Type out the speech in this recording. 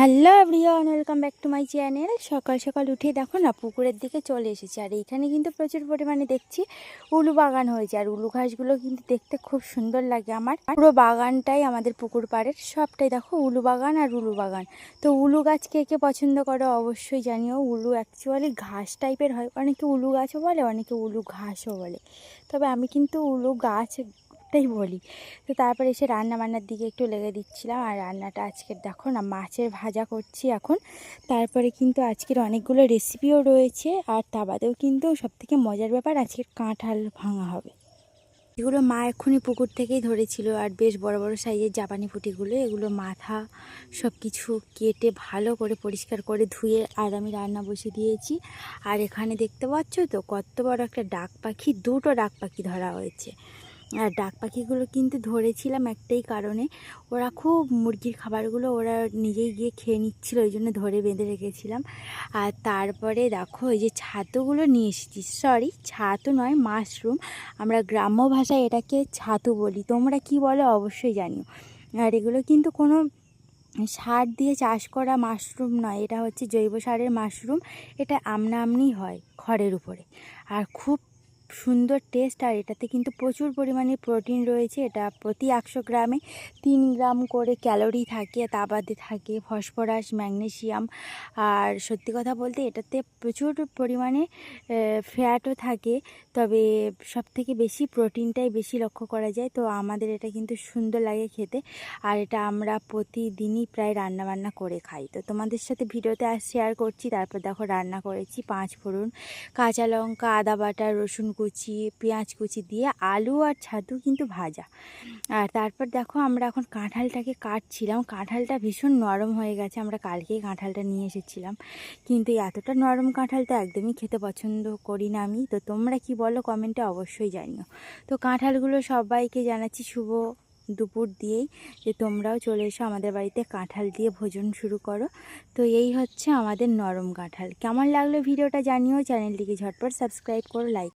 Hello everyone welcome back to my channel সকাল সকাল উঠে দেখো না, পুকুরের দিকে চলে এসেছি। আর এইখানে কিন্তু প্রচুর পরিমাণে দেখছি উলু বাগান হয়েছে। আর উলু ঘাসগুলো কিন্তু দেখতে খুব সুন্দর লাগে আমার। পুরো বাগানটাই আমাদের পুকুর পাড়ের। সবটাই দেখো উলু বাগান আর উলু বাগান। তো উলু গাছ কে কে পছন্দ করো অবশ্যই জানিও। উলু অ্যাকচুয়ালি ঘাস টাইপের হয়। অনেকে উলু গাছও বলে, অনেকে উলু ঘাসও বলে। তবে আমি কিন্তু উলু গাছ টাই বলি। তো তারপরে এসে রান্না বান্নার দিকে একটু লেগে দিচ্ছিলাম। আর রান্নাটা আজকের দেখো না, মাছের ভাজা করছি এখন। তারপরে কিন্তু আজকের অনেকগুলো রেসিপিও রয়েছে। আর তা বাদেও কিন্তু সবথেকে মজার ব্যাপার আজকের কাঁঠাল ভাঙা হবে। এগুলো মা এক্ষুনি পুকুর থেকেই ধরেছিল। আর বেশ বড় বড় সাইজের জাপানি ফুটিগুলো এগুলো মাথা সব কিছু কেটে ভালো করে পরিষ্কার করে ধুয়ে আর আমি রান্না বসে দিয়েছি। আর এখানে দেখতে পাচ্ছ তো, কত বড় একটা ডাক পাখি, দুটো ডাক পাখি ধরা হয়েছে। আর ডাক পাখিগুলো কিন্তু ধরেছিলাম একটাই কারণে। ওরা খুব মুরগির খাবারগুলো ওরা নিজেই গিয়ে খেয়ে নিচ্ছিল, ওই জন্য ধরে বেঁধে রেখেছিলাম। আর তারপরে দেখো, এই যে ছাতুগুলো নিয়ে এসেছি। সরি ছাতু নয় মাশরুম আমরা গ্রাম্য ভাষায় এটাকে ছাতু বলি। তোমরা কি বলো অবশ্যই জানিও। আর এগুলো কিন্তু কোনো সার দিয়ে চাষ করা মাশরুম নয়, এটা হচ্ছে জৈব সারের মাশরুম এটা আমনা আমনি হয় খড়ের উপরে। আর খুব সুন্দর টেস্ট আর এটাতে কিন্তু প্রচুর পরিমাণে প্রোটিন রয়েছে। এটা প্রতি একশো গ্রামে তিন গ্রাম করে ক্যালোরি থাকে তা বাদে থাকে ফসফরাস ম্যাগনেশিয়াম আর সত্যি কথা বলতে এটাতে প্রচুর পরিমাণে ফ্যাটও থাকে, তবে সব থেকে বেশি প্রোটিনটাই বেশি লক্ষ্য করা যায়। তো আমাদের এটা কিন্তু সুন্দর লাগে খেতে আর এটা আমরা প্রতিদিনই প্রায় রান্না বান্না করে খাই। তো তোমাদের সাথে ভিডিওতে আর শেয়ার করছি, তারপর দেখো রান্না করেছি, পাঁচ ফোড়ন, কাঁচা লঙ্কা, আদা বাটা, রসুন কুচি, পেঁয়াজ কুচি দিয়ে আলু আর ছাতু কিন্তু ভাজা। আর তারপর দেখো আমরা এখন কাঁঠালটাকে কাটছিলাম। কাঁঠালটা ভীষণ নরম হয়ে গেছে। আমরা কালকেই কাঁঠালটা নিয়ে এসেছিলাম। কিন্তু এতটা নরম কাঁঠাল তো একদমই খেতে পছন্দ করি না আমি। তো তোমরা কি বলো কমেন্টে অবশ্যই জানিও। তো কাঁঠালগুলো সবাইকে জানাচ্ছি শুভ দুপুর দিয়েই। যে তোমরাও চলে এসো আমাদের বাড়িতে কাঁঠাল দিয়ে ভোজন শুরু করো। তো এই হচ্ছে আমাদের নরম কাঁঠাল। কেমন লাগল ভিডিওটা জানিও। চ্যানেলটিকে ঝটপট সাবস্ক্রাইব করো, লাইক